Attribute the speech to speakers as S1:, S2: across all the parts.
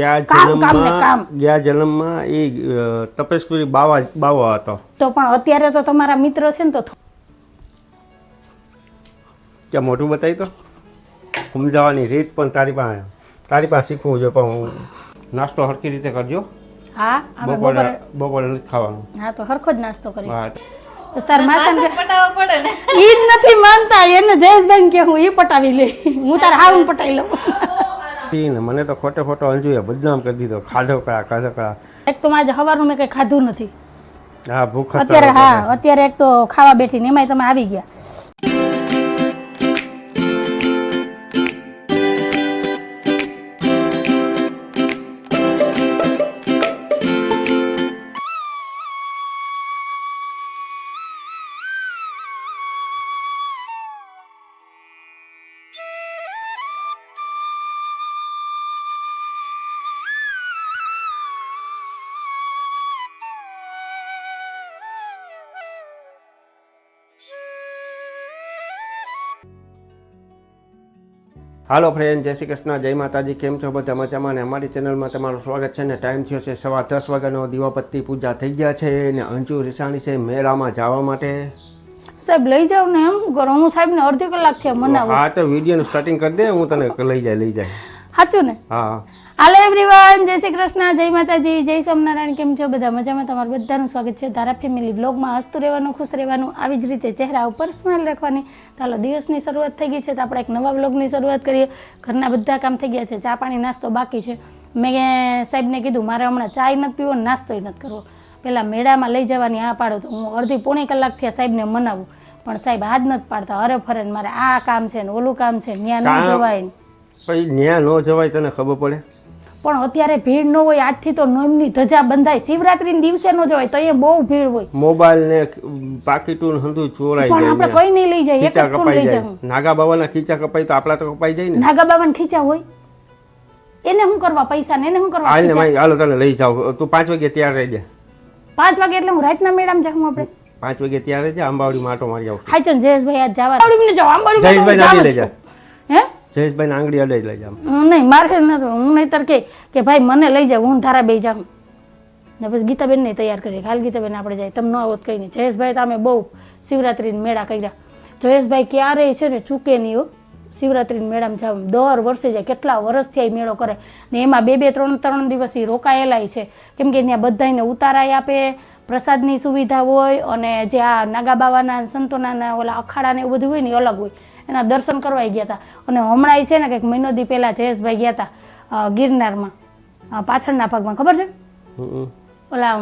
S1: ગયા
S2: કામ, કામ ને કામ.
S1: જન્મમાં એ તપેશ્વરી બાવા બાવા હતો.
S2: તો પણ અત્યારે તો તમારા મિત્ર છે ને તો
S1: ત્યાં બતાવી તો? સમજાવવાની રીત પણ તારી પાસે તારી પાસે શીખવું જોઈએ પણ હું નાસ્તો હરખી રીતે કરજો.
S2: હા
S1: બપોરે
S2: બપોરે
S1: નથી ખાવાનું.
S2: હા તો હરખો જ નાસ્તો કરી
S1: હા.
S2: તાર માસન
S3: પટાવવા પડે ને.
S2: ઈ જ નથી માનતા એને જયેશભાઈ કે હું ઈ પટાવી લે. હું તાર હાવ પટાવી લઉં.
S1: ઈ ને મને તો ખોટે ખોટો અંજુએ બદનામ કરી દીધો. ખાધો કા ખાધો કયા
S2: એક તો આજે સવારનું મેં કઈ ખાધું નથી.
S1: હા ભૂખ
S2: અત્યારે હા અત્યારે એક તો ખાવા બેઠી ને એમાંય તમે આવી ગયા.
S1: હાલો ફ્રેન્ડ જય શ્રી કૃષ્ણ જય માતાજી કેમ છો બધા મજામાં? ને અમારી ચેનલમાં તમારું સ્વાગત છે ને ટાઈમ થયો છે સવા દસ વાગ્યાનો. દીવાપત્તી પૂજા થઈ ગયા છે ને અંજુ રિસાણી છે મેળામાં જવા માટે.
S2: સાહેબ લઈ જાવ ને એમ. કરો હું સાહેબ ને અડધી કલાક થયા મનાવું.
S1: હા તો વિડીયોનું સ્ટાર્ટિંગ કરી દે હું તને લઈ જાય લઈ જાય.
S2: સાચું ને?
S1: હા.
S2: હાલો એવરીવન જય શ્રી કૃષ્ણ જય માતાજી જય સ્વામિનારાયણ કેમ છો બધા? મજામાં તમારું બધાનું સ્વાગત છે તારા ફેમિલી બ્લોગમાં હસતું રહેવાનું ખુશ રહેવાનું આવી જ રીતે ચહેરા ઉપર સ્માઇલ રાખવાની. ચાલો દિવસની શરૂઆત થઈ ગઈ છે તો આપણે એક નવા બ્લોગની શરૂઆત કરીએ. ઘરના બધા કામ થઈ ગયા છે ચા પાણી નાસ્તો બાકી છે. મેં સાહેબને કીધું મારે હમણાં ચાય નથી પીવો નાસ્તોય નથી કરવો. પહેલાં મેળામાં લઈ જવાની આ પાડો તો હું અડધી પોણી કલાક થયા સાહેબને મનાવું. પણ સાહેબ હાથ નથી પાડતા અરે ફરે મારે આ કામ છે ને ઓલું કામ છે ત્યાં ન જવાય
S1: પછી ન્યા ન જવાય તને ખબર પડે?
S2: પણ અત્યારે ભીડ ન હોય આજથી તો નોમની ધજા બંધાય. શિવરાત્રી દિવસે ન જવાય તો એ બહુ ભીડ હોય.
S1: મોબાઈલ ને પાકીટું હંધું ચોરાઈ
S2: પણ આપણે કઈ નહીં લઈ જાય એક ફોન લઈ
S1: જાય. નાગા બાબાના ખીચા કપાય તો આપણા તો કપાઈ જાય ને.
S2: નાગા બાબાને ખીચા હોય. એને શું કરવા પૈસા ને એને શું કરવા
S1: હાલ ને ભાઈ હાલો તને લઈ જાવ તું પાંચ વાગે તૈયાર રહી જા.
S2: પાંચ વાગે એટલે હું રાતના મેળામાં જાઉં આપણે.
S1: પાંચ વાગે તૈયાર રહી જા અંબાવડી માટો મારી આવું
S2: હાચન જયેશભાઈ આજ જવા આંબળીને જાવ આંબળીમાં
S1: જયેશભાઈ
S2: તો
S1: નાની જયેશભાઈ આંગળી અડાઈ લઈ જાઉં
S2: હું નહીં, મારે નથી, હું નહીતર કે કે ભાઈ મને લઈ જાવ હું ધારા બે જાઉં. ને પછી ગીતાબેન ને તૈયાર કરીએ હાલ ગીતાબેન આપણે જાય તમે ન આવો કઈ નહીં જયેશભાઈ તમે બહુ શિવરાત્રિને મેળા કર્યા જયેશભાઈ ક્યારેય છે ને ચૂકે નહીં હો. શિવરાત્રીના મેળામાં જાવ દર વર્ષે જાય, કેટલા વર્ષથી આ મેળો કરે. ને એમાં બે બે, ત્રણ ત્રણ દિવસ ઈ રોકાયેલાય છે. કેમ કે ત્યાં બધાને ઉતારાય આપે, પ્રસાદની સુવિધા હોય, અને જે આ નાગા બાવાના સંતોના, ઓલા અખાડા ને એવું બધું હોય ને એ અલગ હોય. એના દર્શન કરવા ગયા હતા અને હમણાં છે ને કંઈક મહિનો દી પહેલાં જયેશભાઈ ગયા હતા ગિરનારમાં પાછળના ભાગમાં. ખબર છે? ઓલા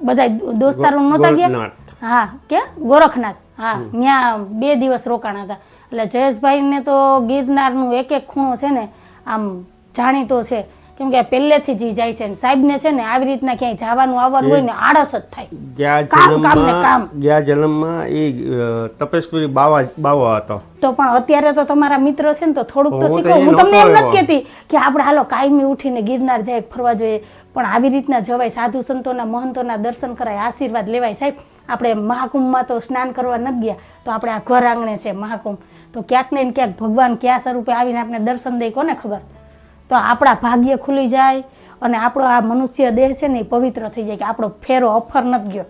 S2: બધા દોસ્તારો નહોતા ગયા? હા કે ગોરખનાથ. હા ત્યાં બે દિવસ રોકાણા હતા. એટલે જયેશભાઈને તો ગિરનારનું એક એક ખૂણો છે ને આમ જાણીતો છે. કેમ કે પહેલેથી જી જાય છે ને સાહેબને છે ને આવી રીતના ક્યાંય જવાનું આવવાનું હોય ને આળસ જ થાય.
S1: ગયા
S2: કામ, કામ ને કામ.
S1: જન્મમાં ગયા જન્મમાં એ તપેશ્વરી બાવા બાવા હતો.
S2: તો પણ અત્યારે તો તમારા મિત્ર છે ને તો થોડુંક તો શીખો. હું તમને એમ નથી કહેતી કે આપણે હાલો કાયમી ઉઠીને ગિરનાર જાય ફરવા જોઈએ. પણ આવી રીતના જવાય. સાધુ સંતોના મહંતોના દર્શન કરાય આશીર્વાદ લેવાય. સાહેબ આપણે મહાકુંભમાં તો સ્નાન કરવા નથી ગયા તો આપણે આ ઘર આંગણે છે મહાકુંભ. તો ક્યાંક ને ક્યાંક ભગવાન કયા સ્વરૂપે આવીને આપણે દર્શન દે કોને ખબર? તો આપણા ભાગ્ય ખુલી જાય અને આપણો આ મનુષ્ય દેહ છે ને એ પવિત્ર થઈ જાય કે આપણો ફેરો અફર નથી ગયો.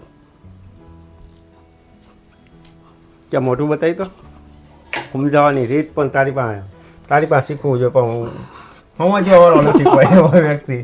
S1: ત્યાં મોટું બતાવી તો? સમજાવવાની રીત પણ તારી પાસે તારી પાસે શીખવું જોઈએ પણ હું સમજવા નથી કોઈ એવો વ્યક્તિ.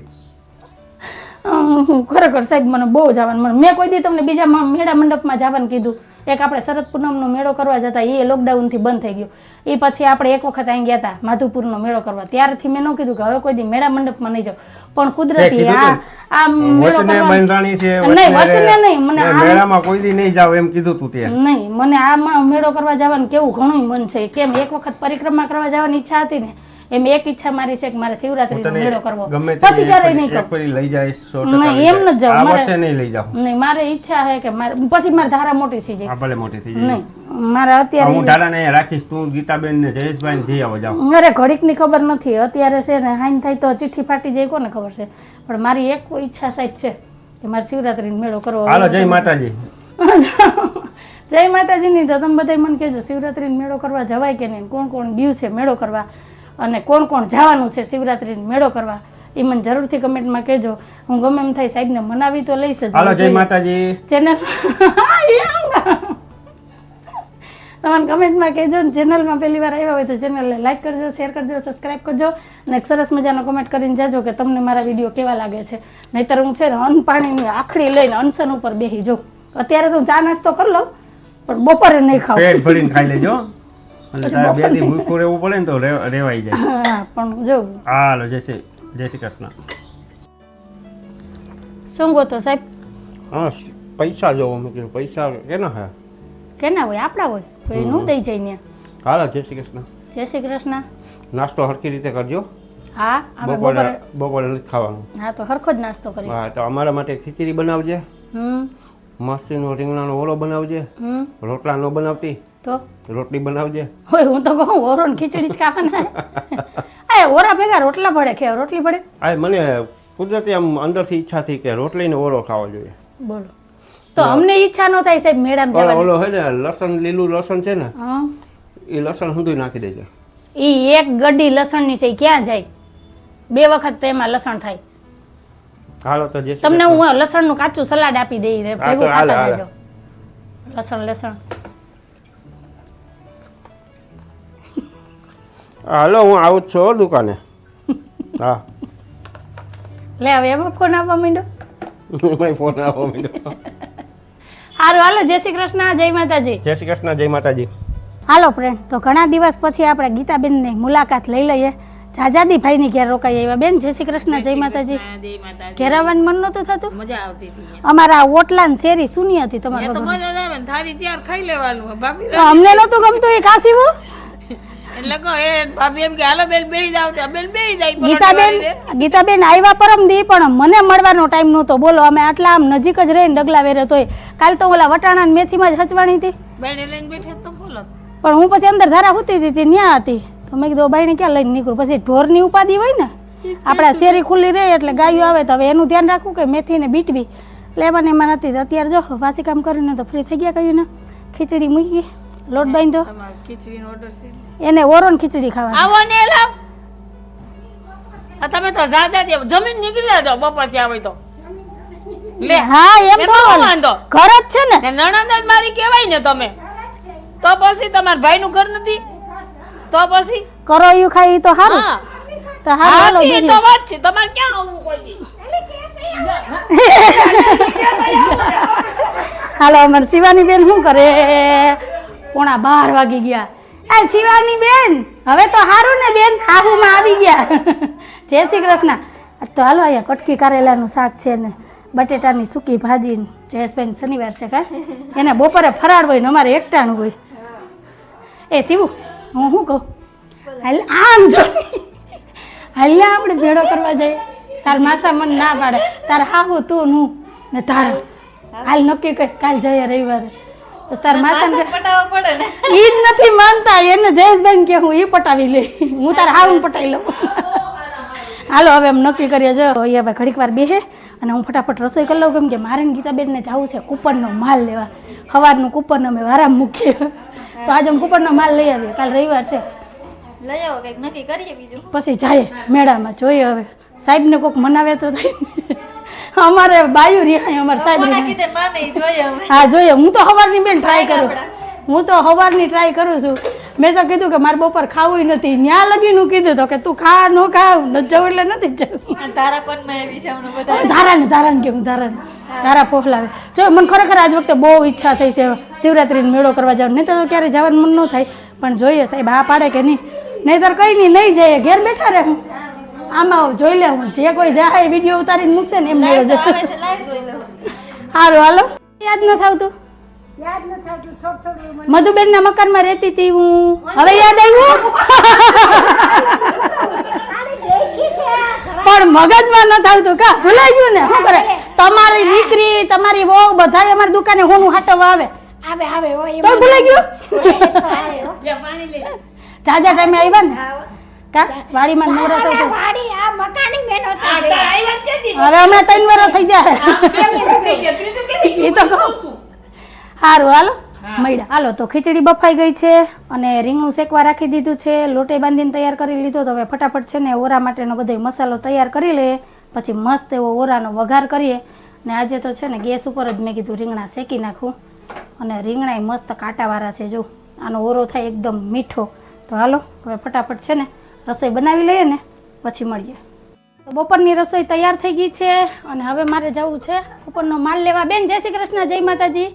S2: ખરેખર સાહેબ મને બહુ જવાનું મને મેં કોઈ દી તમને બીજા મેળા મંડપમાં જવાનું કીધું. એક આપણે શરદ પૂનમનો મેળો કરવા જતા એ લોકડાઉનથી બંધ થઈ ગયો. એ પછી આપણે એક વખત અહીં ગયા હતા માધુપુરનો મેળો કરવા. ત્યારથી મેં ન કીધું કે હવે કોઈ દી મેળા મંડપમાં નહીં જાઉં. પણ કુદરતી આ આ મેળો
S1: બંધાણી છે
S2: નહીં વચને નહીં મને
S1: મેળામાં કોઈ દી નહીં જાવ એમ કીધું તું ત્યાં.
S2: નહીં મને આ મેળો કરવા જવાનું કેવું ઘણું મન છે. કેમ એક વખત પરિક્રમા કરવા જવાની ઈચ્છા હતી ને એમ એક ઈચ્છા મારી છે કે મારે શિવરાત્રીનો મેળો કરવો. પછી ક્યારેય નહીં કરું
S1: લઈ જાય
S2: નહીં, એમ ન જાવ મારે-
S1: નહીં લઈ જાવ
S2: નહીં મારે ઈચ્છા છે કે મારે પછી મારે ધારા મોટી થઈ જાય.
S1: ભલે મોટી થઈ જાય.
S2: નહીં મારે અત્યારે
S1: હું અહીંયા રાખીશ. તું ગીતાબેન ને જયેશભાઈ જઈ આવો જાવ
S2: મારે ઘડીકની ખબર નથી. અત્યારે છે ને હાઈન થાય તો ચિઠ્ઠી ફાટી જાય કોને ખબર છે? પણ મારી એક ઈચ્છા સાહેબ છે કે મારે શિવરાત્રીનો મેળો કરવો.
S1: હાલો જય માતાજી.
S2: જય માતાજીની તો તમે બધા મને કહેજો શિવરાત્રી મેળો કરવા જવાય કે નહીં? કોણ કોણ ગયું છે મેળો કરવા? અને કોણ કોણ જવાનું છે શિવરાત્રીનો મેળો કરવા એ મને જરૂરથી કમેન્ટમાં કહેજો. હું ગમે એમ થાય સાહેબને મનાવી તો લઈશ જ.
S1: હાલો જય માતાજી.
S2: ચેનલ તમારે કમેન્ટમાં કહેજો ને ચેનલમાં પહેલી વાર આવ્યા હોય તો ચેનલને લાઈક કરજો શેર કરજો સબસ્ક્રાઈબ કરજો અને સરસ મજાનો કમેન્ટ કરીને જાજો કે તમને મારા વીડિયો કેવા લાગે છે. નહીતર હું છે ને અન્ન પાણીની આખડી લઈને અનશન ઉપર બેસી જાઉં. અત્યારે તો ચા નાસ્તો કરી લઉં પણ બપોરે નહીં ખાવ
S1: પેટ ભરીને ખાઈ લેજો. એટલે તારે બે દી ભૂખું રહેવું પડે ને તો રેવાઈ જાય.
S2: પણ જો.
S1: હાલો જય શ્રી જય શ્રી કૃષ્ણ.
S2: શું ગોતો સાહેબ?
S1: હા પૈસા જોવો મેં કીધું પૈસા કેના હે?
S2: કેના હોય? આપણા હોય? તો એ નું દઈ જાય ત્યાં.
S1: હાલો જય શ્રી કૃષ્ણ.
S2: જય શ્રી કૃષ્ણ.
S1: નાસ્તો હરખી રીતે કરજો.
S2: હા
S1: બપોરે
S2: બપોરે
S1: નથી ખાવાનું.
S2: હા તો હરખો જ નાસ્તો કરી
S1: હા તો અમારા માટે ખીચડી બનાવજે.
S2: હમ.
S1: મસ્તીનો રીંગણાનો ઓળો બનાવજે.
S2: હમ.
S1: રોટલા ન બનાવતી.
S2: તો?
S1: રોટલી બનાવજે.
S2: હોય હું તો કહું ઓરો ને ખીચડી જ ખાવાના આ ઓરા ભેગા રોટલા ભળે કે રોટલી ભળે?
S1: આ મને કુદરતી આમ અંદરથી ઈચ્છા થઈ કે રોટલીને ઓરો ખાવો જોઈએ.
S2: બોલો. તો અમને ઈચ્છા ન થાય સાહેબ મેડમ જવાની.
S1: ઓલો હે ને લસણ લીલું લસણ છે ને
S2: હા.
S1: એ લસણ હંધુય નાખી દેજે.
S2: એ એક ગડી લસણની છે ક્યાં જાય? બે વખત તો એમાં લસણ થાય.
S1: હાલો તો જે
S2: તમને હું લસણનું કાચું સલાડ આપી દઈ રે ભેગું ખાતા. જજો લસણ લસણ.
S1: હાલો હું આવું જ છું દુકાને. હા.
S2: લે હવે એમાં ફોન આપવા માંડ્યો?
S1: ફોન આપો માંડ્યો.
S2: સારું હાલો જય શ્રી કૃષ્ણ જય માતાજી.
S1: જય શ્રી કૃષ્ણ જય માતાજી.
S2: હાલો ફ્રેન્ડ તો ઘણા દિવસ પછી આપણે ગીતાબેનની મુલાકાત લઈ લઈએ. જાજાદી ભાઈની ઘેર રોકાઈ આવ્યા. બેન જય શ્રી કૃષ્ણ જય માતાજી.
S3: ઘેરાવાનું
S2: ઘેર આવવાનું મન નતું થતું?
S3: મજા આવતી હતી
S2: અમારા ઓટલાન ને શેરી સુની હતી તમારે
S3: તો મજા આવે થાળી ત્યાર ખાઈ લેવાનું
S2: અમને નતું ગમતું એ કાશીવું
S3: એટલે કહો એ ભાભી એમ કે હાલો બેન બેહી જાવ ત્યાં. બેન બેહી જાય
S2: ગીતાબેન ગીતાબેન આવ્યા પરમ દી પણ મને મળવાનો ટાઈમ નહોતો. બોલો અમે આટલા આમ નજીક જ રહીને ડગલા વેરે તોય. કાલ તો ઓલા વટાણા ને મેથીમાં જ હચવાણી હતી.
S3: બેને લઈને બેઠે તો બોલો.
S2: પણ હું પછી અંદર ધારા હુતી હતી ત્યાં હતી. તો મેં કીધું બાઈને ક્યાં લઈને નીકળું? પછી ઢોરની ઉપાધિ હોય ને આપણા શેરી ખુલ્લી રહે એટલે ગાયો આવે તો હવે એનું ધ્યાન રાખવું કે મેથીને બીટવી. એટલે એમાં ને નથી અત્યારે જો વાસી કામ કરીને તો ફ્રી થઈ ગયા કહ્યું ને ખીચડી મૂકી. લોટ
S3: બાંધો. ખીચડીનો ઓર્ડર છે.
S2: એને ઓરોન ખીચડી ખાવા
S3: આવો ને લાવ આ તમે તો જાજા દે જમીન નીકળી જાઓ બપોરથી હોય તો. લે
S2: હા એમ તો
S3: વાંધો?
S2: ઘર જ છે ને.
S3: ને નણંદ જ મારી કહેવાય ને તમે. તો પછી તમારા ભાઈનું ઘર નથી? તો પછી?
S2: કરો યુ ખાઈ તો હારું.
S3: હા.
S2: તો હાલો
S3: તો વાત છે. તમારે ક્યાં આવવું કોઈ
S2: હાલો અમારે શિવાની બેન શું કરે? પોણા બાર વાગી ગયા. આ શિવાની બેન, હવે તો હારું ને બેન હાહુમાં આવી ગયા. જય શ્રી કૃષ્ણ. તો હાલો અહીંયા કટકી કારેલાનું શાક છે ને, બટેટાની સૂકી ભાજી જયેશબેન શનિવાર છે કા એને બપોરે ફરાળ હોય ને અમારે એકટાણું હોય. એ શિવુ, હું શું કહું? હાલ આમ જો. હાલ આપણે ભેળો કરવા જઈએ. તાર માસા મને ના પાડે. તાર હાહુ તું હું ને તારા. હાલ નક્કી કર, કાલ જઈએ રવિવારે. બસ તાર માસા ને. ઈ જ નથી માનતા એને જયેશભાઈ કે હું ઈ પટાવી લઈ. હું તાર હારું પટાવી લઉં. હાલો હવે એમ નક્કી કરીએ જો એ હવે ઘડીક વાર બેહે અને હું ફટાફટ રસોઈ કરી લઉં કેમ કે મારે ને ગીતાબેનને જવું છે કૂપનનો માલ લેવા. સવારનું કૂપન અમે વારામ મૂકીએ તો આજે અમે કૂપનનો માલ લઈ આવીએ. કાલ રવિવાર છે.
S4: લઈ આવો કંઈક નક્કી કરીએ બીજું.
S2: પછી જાય મેળામાં જોઈએ હવે. સાહેબને કોઈક મનાવે તો થાય અમારે બાયુ રિહાય અમારે સાહેબ હા જોઈએ. હું તો હવારની બેન ટ્રાય કરું. હું તો સવારની ટ્રાય કરું છું. મેં તો કીધું કે મારે બપોર ખાવું નથી. ન્યા લગીનું કીધું તો કે તું ખા ન ખાવ ન જવું એટલે નથી જવું.
S4: આ તારાપનમાં એવી છે
S2: ધારાને ધારાને કે હું. ધારાને ધારા પોહલાવે. જો મને ખરેખર આજ વખતે બહુ ઈચ્છા થઈ છે શિવરાત્રીનો મેળો કરવા જવાનું. નહીં તો ક્યારે જવાનું મન ન થાય. પણ જોઈએ સાહેબ હા પાડે કે નહીં? નહીંતર કંઈ નહીં નહીં જઈએ. ઘેર બેઠા રહે હું. આમાં જોઈ લે હું જે કોઈ જાય એ વીડિયો ઉતારીને મૂકશે ને એમ મેળો
S4: આવે
S2: જશે
S4: છે લાઈવ જોઈ લો.
S2: સારું હાલો. યાદ ન થાવતું? મધુબેનના મકાનમાં રહેતી હતી હું. હવે યાદ આવ્યું? પણ મગજમાં ન થતું કા? ભૂલાઈ ગયું ને? શું કરે? તમારી દીકરી તમારી વહુ બધા અમારી દુકાને હું હાટવા આવે. આવે આવે તો ભૂલાઈ ગયું? જાજા ટાઈમે આવ્યા ને. કા? વાડીમાં નવરા થયું હતું. હવે હમણાં ત્રણ વર્ષ થઈ જાય એ તો કહું. સારું હાલો. મળ્યા હાલો તો ખીચડી બફાઈ ગઈ છે અને રીંગણું શેકવા રાખી દીધું છે. લોટે બાંધીને તૈયાર કરી લીધો તો હવે ફટાફટ છે ને ઓરા માટેનો બધો મસાલો તૈયાર કરી લઈએ પછી મસ્ત એવો ઓરાનો વઘાર કરીએ. ને આજે તો છે ને ગેસ ઉપર જ મેં કીધું રીંગણા શેકી નાખું. અને રીંગણાય મસ્ત કાંટાવાળા છે જો. આનો ઓરો થાય એકદમ મીઠો. તો હાલો હવે ફટાફટ છે ને રસોઈ બનાવી લઈએ ને, પછી મળીએ. તો બપોરની રસોઈ તૈયાર થઈ ગઈ છે અને હવે મારે જવું છે. ઉપરનો માલ લેવા. બેન, જય શ્રી કૃષ્ણ, જય માતાજી.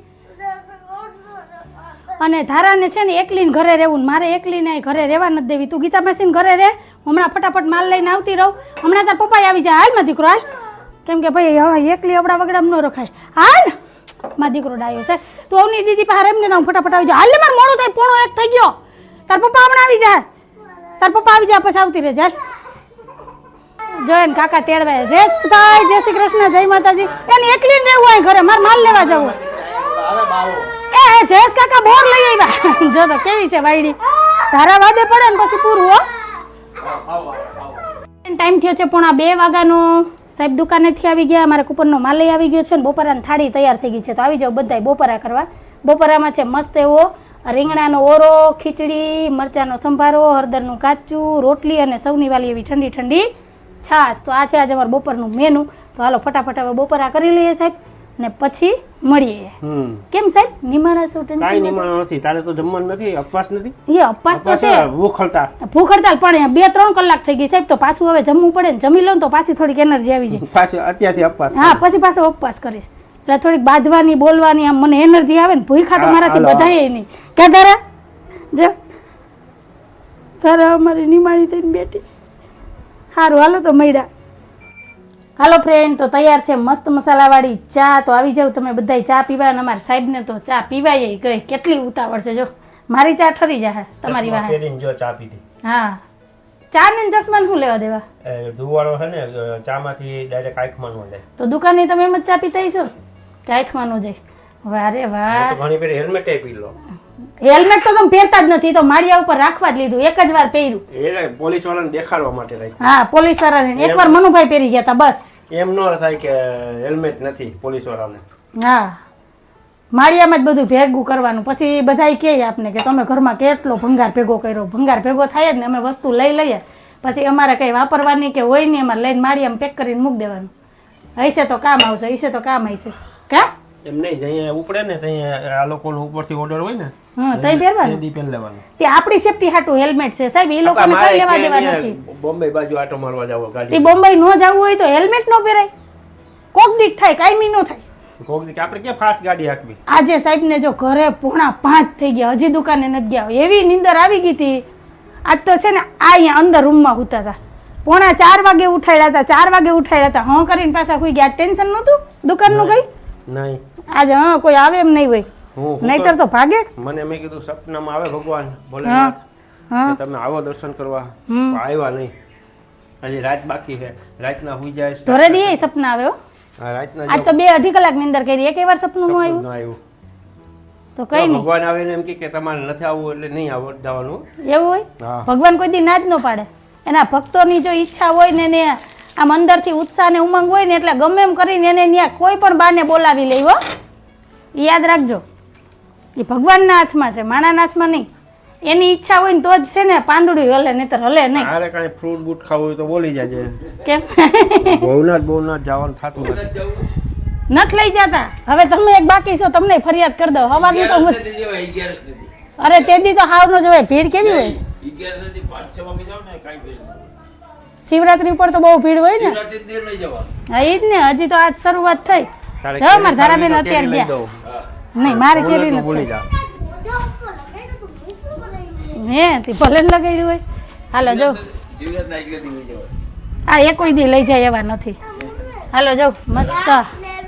S2: અને ધારાને છે ને એકલીને ઘરે રહેવું મારે એકલીને ઘરે રહેવા નથી દેવી. તું ગીતા માસીને ઘરે રહે. હમણાં ફટાફટ માલ લઈને આવતી રહું. હમણાં તાર પપ્પા આવી જાય. હાલ, માં દીકરો, હાલ. કેમ કે ભાઈ, હવે એકલી અબડા વગડા ન રખાય. હાલ. માં દીકરો ડાયો છે. તું અવની દીદી પાસે એમને હું ફટાફટ આવી જાય હાલ મારું મોડું થાય, પોણો એક થઈ ગયો. તાર પપ્પા હમણાં આવી જાય. તાર પપ્પા આવી જાય પછી આવતી રહે ચાલ જોયે ને કાકા તેડવાય. જયેશભાઈ જય શ્રી કૃષ્ણ, જય માતાજી. એને એકલી ને રહેવું હોય ઘરે, મારે માલ લેવા જવું એ જયેશ કાકા બોર લઈ આવ્યા. જો તો કેવી છે વાયડી. ધારા વાદે પડે ને પછી પૂરું, હો. ટાઈમ થયો છે પોણા બે વાગ્યાનો. સાહેબ દુકાનેથી આવી ગયા, મારા કુપર નો માલ લઈ આવી ગયો છે ને, બપોરાની થાળી તૈયાર થઈ ગઈ છે. તો આવી જાઓ બધાય બપોરા કરવા. બપોરામાં છે મસ્ત એવો રીંગણાનો ઓરો ખીચડી મરચાંનો સંભારો હળદરનું કાચું રોટલી અને સૌની વાલી એવી ઠંડી ઠંડી છાશ. તો આ છે આજે અમારું બપોરનું મેનુ તો હાલો ફટાફટ હવે બપોરા કરી લઈએ સાહેબ ને પછી મળીએ. કેમ સાહેબ? નિમાણા શું ટેન્શન
S1: નિમાણા નથી. તારે તો જમવાનું નથી? અપવાસ નથી?
S2: એ અપવાસ તો છે.
S1: ભૂખ
S2: હડતાલ પણ બે ત્રણ કલાક થઈ ગઈ સાહેબ. તો પાછું હવે જમવું પડે ને જમી લઉં તો પાછી થોડીક એનર્જી આવી જાય.
S1: પાછી અત્યારથી અપવાસ
S2: હા પછી પાછો અપવાસ કરીશ. એટલે થોડીક બાંધવાની બોલવાની આમ મને એનર્જી આવે ને ભૂખા તો મારાથી બધાય નહીં. ક્યાં તારા? જો. તારા અમારી નિમાણી થઈને બેઠી. સારું હાલો તો મળ્યા. હાલો ફ્રેન્ડ તો તૈયાર છે મસ્ત મસાલાવાળી ચા. તો આવી જાવ તમે બધા ચા પીવા અને અમારા સાહેબને તો ચા પીવાય ગઈ કેટલી ઉતાવળ છે જો. મારી ચા ઠરી જાય તમારી
S1: ચશ્મા
S2: વાહે.
S1: જો ચા પીધી
S2: હા. ચા ને ચશ્માને શું લેવા દેવા?
S1: એ દુવાળો છે ને ચા માંથી ડાયરેક્ટ આંખમાં લે.
S2: તો દુકાને તમે એમ જ ચા પીતા હશો? કાંઈકમાં ન જાય વારે
S1: વાર ઘણી પેલી હેલ્મેટ પી લો
S2: હેલ્મેટ તો તમે પહેરતા જ નથી તો માળિયા ઉપર રાખવા જ લીધું એક જ વાર પહેર્યું.
S1: એટલે પોલીસ વાળાને દેખાડવા માટે રાખ્યું.
S2: હા પોલીસ વાળાને એકવાર મનુભાઈ પહેરી ગયા હતા બસ.
S1: એમ ન થાય કે હેલ્મેટ નથી પોલીસ વાળાને
S2: હા. માળિયામાં જ બધું ભેગું કરવાનું. પછી બધાય કહે આપને કે તમે ઘરમાં કેટલો ભંગાર ભેગો કર્યો? ભંગાર ભેગો થાય જ ને અમે વસ્તુ લઈ લઈએ. પછી અમારે કંઈ વાપરવાની કે હોય નહીં અમારે લઈને માળિયામાં પેક કરીને મૂકી દેવાનું. હશે તો કામ આવશે હશે તો કામ આવશે. કા?
S1: એમ નહીં જઈએ ઉપડે ને ત્યાં આ લોકોનો ઉપરથી ઓર્ડર હોય ને
S2: હા તઈ પહેરવાનું?
S1: એ દી લેવાનું.
S2: તે આપણી સેફટી હાટું હેલ્મેટ છે સાહેબ એ લોકોને
S1: મારે
S2: લેવા દેવા નથી
S1: બોમ્બે બાજુ આટો મારવા જાવ
S2: તે
S1: ગાડી
S2: બોમ્બઈ ન હોય તો હેલ્મેટ ન પહેરાય. કોક દીક થાય કાયમી ન થાય.
S1: કોક દી આપણે ક્યાં ફાસ્ટ ગાડી હાંકવી?
S2: આજે સાહેબને જો ઘરે પોણા પાંચ થઈ ગયા હજી દુકાને નથી ગયા. એવી નીંદર આવી ગઈ હતી. આજ તો છે ને આ અહીંયા અંદર રૂમમાં સૂતા હતા પોણા ચાર વાગે ઉઠાડ્યા હતા ચાર વાગે ઉઠાડ્યા હતા. હા કરીને પાછા સુઈ ગયા. ટેન્શન નહોતું? દુકાનનું કઈ
S1: નહીં.
S2: આજે હા કોઈ આવે એમ નહીં હોય. નહીતર તો ભાગે?
S1: મને મેં કીધું સપનામાં આવે ભગવાન ભોલેનાથ. તમે આવો દર્શન કરવા. આવ્યા નહીં. હજી રાત બાકી છે. રાતના હુઈ જાય
S2: ધોરે દીએ સપના
S1: આવ્યો રાતના
S2: આજ તો બે અઢી કલાકની અંદર કરી. એક વાર સપનું ન આવ્યું.
S1: આવ્યું.
S2: તો કઈ નહીં.
S1: ભગવાન આવે ને એમ કે કે તમારે નથી આવવું એટલે નહીં આવો જવાનું.
S2: એવું હોય? ભગવાન કોઈ દી ના જ ન પાડે. એના ભક્તોની જો ઈચ્છા હોય ને એને આમ અંદરથી ઉત્સાહ ને ઉમંગ હોય ને એટલે ગમે એમ કરીને એને ત્યાં કોઈ પણ બાને બોલાવી લે હો. યાદ રાખજો. એ ભગવાનના હાથમાં છે માણાના હાથમાં નહીં. એની ઈચ્છા હોય ને તો જ છે ને પાંદડું હલે નહીતર હલે નહીં.
S1: અરે કાંઈ ફ્રૂટ બૂટ ખાવું હોય તો બોલી જાજે.
S2: કેમ?
S1: ભવનાથ ભવનાથ જવાનું થતું નથી.
S2: નથી લઈ જતા? હવે તમે એક બાકી છો તમને ફરિયાદ કરી દો હવાની તો અરે તે દી તો હાવ ન જોવાય ભીડ કેવી હોય? શિવરાત્રી ઉપર તો બહુ ભીડ હોય ને? હા એ જ ને હજી તો આજ શરૂઆત થઈ. જો મારા ધારાબેન અત્યારે ગયા નહીં મારે કેરી નથી.
S1: જા
S2: હે તે ભલે ને લગાડ્યું હોય. હાલો જો. આ એ કોઈ દી લઈ જાય એવા નથી. હાલો જો મસ્ત.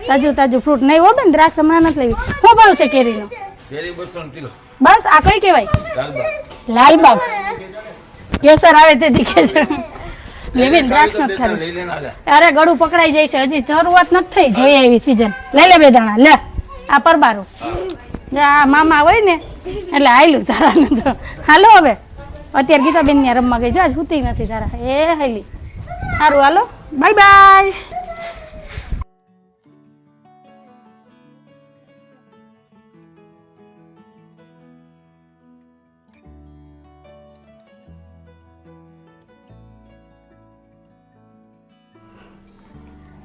S2: તાજું તાજું ફ્રૂટ નહીં હો બેન દ્રાક્ષ હમણાં નથી લેવી શું ભાવ છે કેરીનો? બસ આ કઈ કહેવાય? લાલબાગ. કેસર આવે તે દીખે છે લેવી દ્રાક્ષ નથી ખાધી અરે ગળું પકડાઈ જાય છે. હજી શરૂઆત નથી થઈ જોઈએ એવી સીઝન લઈ લે બે દાણા. લે આ પરબારું. જે આ મામા હોય ને એટલે આયલું તારાને તો. હાલો હવે. અત્યારે ગીતાબેનની રમવા ગઈ જા સુતી નથી તારા એ હાલી. સારું હાલો. બાય બાય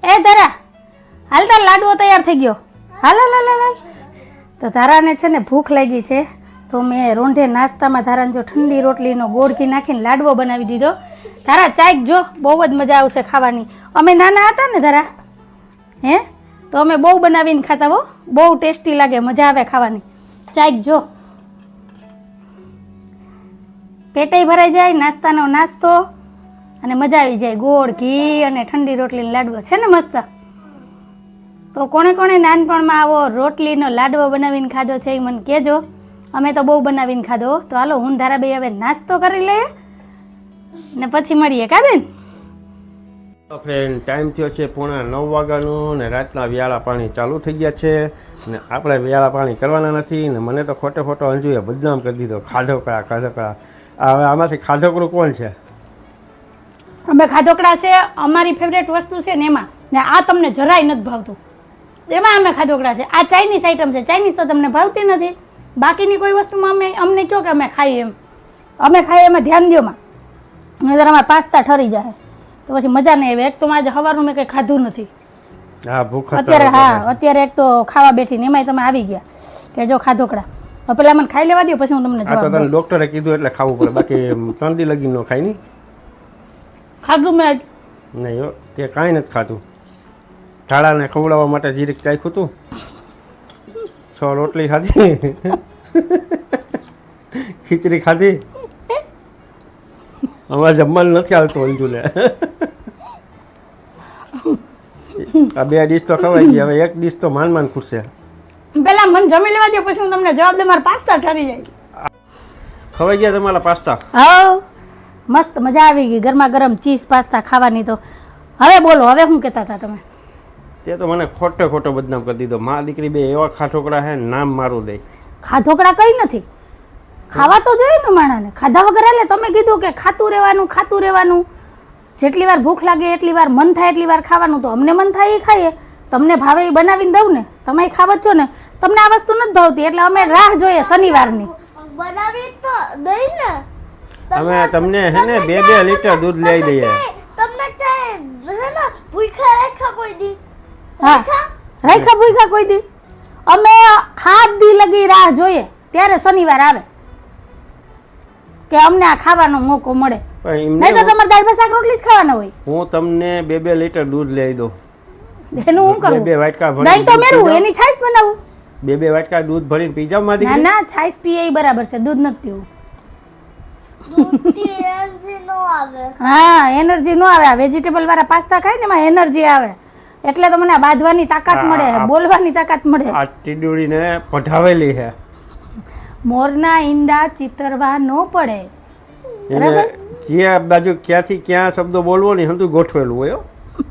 S2: એ ધરા હાલ તાર લાડવો તૈયાર થઈ ગયો. હાલ હાલ હાલ હાલ, તો ધારાને છે ને ભૂખ લાગી છે તો મેં રોંઢે નાસ્તામાં ધારાને જો ઠંડી રોટલીનો ગોળ ઘી નાખીને લાડવો બનાવી દીધો. ધારા ચાઈક જો બહુ જ મજા આવશે ખાવાની. અમે નાના હતા ને ધારા હે? તો અમે બહુ બનાવીને ખાતા હો. બહુ ટેસ્ટી લાગે મજા આવે ખાવાની. ચાઈક જો. પેટેય ભરાઈ જાય નાસ્તાનો નાસ્તો. અને મજા આવી જાય. ગોળ, ઘી અને ઠંડી રોટલીનો લાડવો. છે ને મસ્ત? તો કોણે કોણે નાનપણમાં આવો રોટલીનો લાડવો બનાવીને ખાધો છે એ મને કહેજો. અમે તો બહુ બનાવીને ખાધો. તો હાલો, હું ધારાભાઈ હવે નાસ્તો કરી લઈએ ને પછી મળીએ, કા બેન?
S1: ફ્રેન્ડ ટાઈમ થયો છે પૂણા નવ વાગ્યાનો ને રાતના વ્યાળા પાણી ચાલુ થઈ ગયા છે ને આપણે વ્યાળા પાણી કરવાના નથી ને મને તો ખોટો ખોટો અંજુએ બદનામ કરી દીધો. ખાધોકડા ખાધોકડા આ હવે આમાંથી ખાધોકડું કોણ છે?
S2: અમે ખાધોકડા છે અમારી ફેવરેટ વસ્તુ છે ને એમાં. ને આ તમને જરાય નથી ભાવતું. એમાં અમે ખાધોકડા છે. આ ચાઇનીઝ આઈટમ છે. ચાઇનીઝ તો તમને ભાવતી નથી. બાકીની કોઈ વસ્તુમાં અમે અમને કહો કે અમે ખાઈએ એમ. અમે ખાઈએ એમાં ધ્યાન દો માં. અમારા પાસ્તા ઠરી જાય. તો પછી મજા નહીં આવે. એક તો આજે સવારનું મેં કંઈ ખાધું નથી. અત્યારે હા અત્યારે એક તો ખાવા બેઠીને એમાંય તમે આવી ગયા કે જો ખાધોકડા. પેલા મને ખાઈ લેવા દો પછી હું તમને
S1: ડોક્ટરે કીધું એટલે ખાવું પડે. બાકી ત્રણ દી લગી ન ખાઈ નહીં.
S2: ખાધું મેં આજ.
S1: નહીં હો તે કાંઈ નથી ખાધું. ઠાળાને ખવડાવવા માટે જીરીક ચાખ્યું હતું છ રોટલી ખાધી. ખીચડી ખાધી. અમારે જમવાનું નથી આવતું અંજુને. આ બે ડીશ તો ખવાઈ ગઈ હવે એક ડીશ તો માન માન ખુરશે
S2: પેલા મને જમી લેવા દે પછી હું તમને જવાબ દે મારા પાસ્તા ઠરી જાય.
S1: ખવાઈ ગયા તમારા પાસ્તા?
S2: હાવ. મસ્ત મજા આવી ગઈ. ગરમા ગરમ ચીઝ પાસ્તા ખાવાની તો. હવે બોલો હવે શું કહેતા હતા તમે?
S1: તે તો મને ખોટે ખોટો બદનામ કરી દીધો. મા દીકરી બે એવા ખાઠોકડા હે નામ મારું દે.
S2: ખાઠોકડા કઈ નથી. ખાવા તો જોઈએ ને માણાને. ખાધા વગર એટલે તમે કીધું કે ખાતું રહેવાનું ખાતું રહેવાનું. જેટલી વાર ભૂખ લાગે એટલી વાર મન થાય એટલી વાર ખાવાનું. તો અમને મન થાય એ ખાઈએ. તમને ભાવે એ બનાવીને દઉં ને? તમે ખાવ જ છો ને? તમને આ વસ્તુ નથી ભાવતી. એટલે અમે રાહ જોઈએ શનિવારની.
S5: બનાવી તો દઈ ને.
S1: અમે તમને હે ને બે બે લીટર દૂધ લઈ દઈએ.
S5: તમને કે હે ને ભૂખા રેખા કોઈ દી?
S2: હા. રાખ્યા ભૂખા કોઈ દી? અમે હાથ દી લગી રાહ જોઈએ ત્યારે શનિવાર આવે. કે અમને આ ખાવાનો મોકો મળે. નહીં તો
S1: એમને
S2: તમારે દાળ ભાત શાક રોટલી જ ખાવાના હોય.
S1: હું તમને બે બે લીટર દૂધ લઈ દઉં.
S2: એનું હું કરું?
S1: બે વાટકા
S2: ભરી
S1: નહીં
S2: તો
S1: જાઓ.
S2: એની છાશ બનાવું.
S1: બે બે વાટકા દૂધ ભરીને પી જાવ મારી
S2: ના ના છાશ પીએ બરાબર છે દૂધ નથી પીવું. હા એનર્જી નો આવે. વેજીટેબલ વાળા પાસ્તા ખાય ને એમાં એનર્જી આવે. એટલે તો મને બાંધવાની તાકાત મળે બોલવાની તાકાત મળે.
S1: આ ટીડુડીને પઢાવેલી છે.
S2: મોરના ઈંડા ચિતરવા ન પડે.
S1: ક્યાં બાજુ ક્યાંથી ક્યાં શબ્દો બોલવો ને હંતું ગોઠવેલું હોય હો.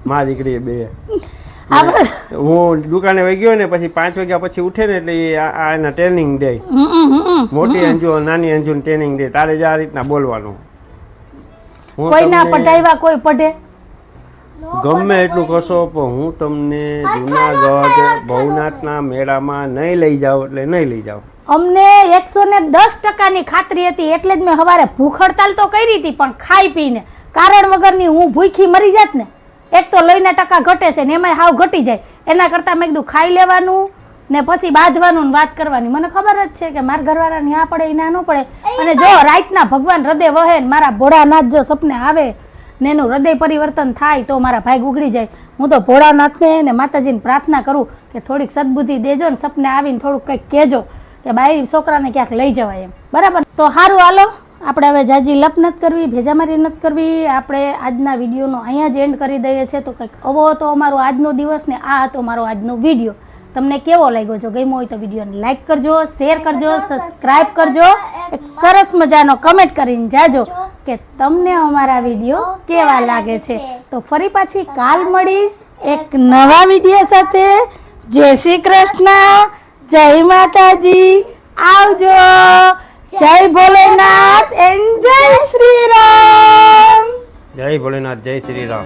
S1: મા દીકરી બે. હું દુકાને વહી ગયો ને પછી પાંચ વાગ્યા પછી ઉઠે ને એટલે એ આ આ એના ટ્રેનિંગ દે. મોટી અંજુ નાની અંજુ ટ્રેનિંગ દે. તારે જ આ રીતના બોલવાનું. હું
S2: કોઈના
S1: તમને
S2: પઢાવ્યા કોઈ પઢે
S1: ગમે એટલું કરશો પણ હું તમને જુનાગઢ ભવનાથના મેળામાં નહીં લઈ જાઉં એટલે નહીં લઈ જાઉં.
S2: અમને એકસો ને દસ ટકાની ખાતરી હતી એટલે જ મેં સવારે ભૂખ હડતાલ તો કરી હતી પણ ખાઈ પીને. કારણ વગરની હું ભૂખી મરી જાત ને એક તો લઈને ટકા ઘટે છે ને એમાંય હાવ ઘટી જાય. એના કરતાં મેં કીધું, ખાઈ લેવાનું ને પછી બાંધવાનું ને વાત કરવાની. મને ખબર જ છે કે મારા ઘરવાળાને આ પડે ન પડે. અને જો રાતના ભગવાન હૃદય વહે ને મારા ભોળાનાથ જો સપને આવે ને એનું હૃદય પરિવર્તન થાય તો મારા ભાઈ ઉગડી જાય. હું તો ભોળાનાથને ને માતાજીને પ્રાર્થના કરું કે થોડીક સદબુદ્ધિ દેજો ને સપને આવીને થોડુંક કંઈક કહેજો કે, બાઈ, છોકરાને ક્યાંક લઈ જવાય એમ. બરાબર? તો સારું હાલો. આપણે હવે જાજી લપ નથી કરવી ભેજામારી નથી કરવી. આપણે આજના વિડીયોનો અહીંયા જ એન્ડ કરી દઈએ છીએ. તો કંઈક આવો હતો અમારો આજનો દિવસ ને આ હતો મારો આજનો વીડિયો. તમને કેવો લાગ્યો? જો ગમ્યો હોય તો વિડીયોને લાઈક કરજો શેર કરજો સબસ્ક્રાઈબ કરજો. એક સરસ મજાનો કમેન્ટ કરીને જાજો કે તમને અમારા વીડિયો કેવા લાગે છે. તો ફરી પાછી કાલ મળીશ એક નવા વીડિયો સાથે. જય શ્રી કૃષ્ણ. જય માતાજી. આવજો. જય ભોલેનાથ એન્ડ જય શ્રી રામ.
S1: જય ભોલેનાથ જય શ્રી રામ.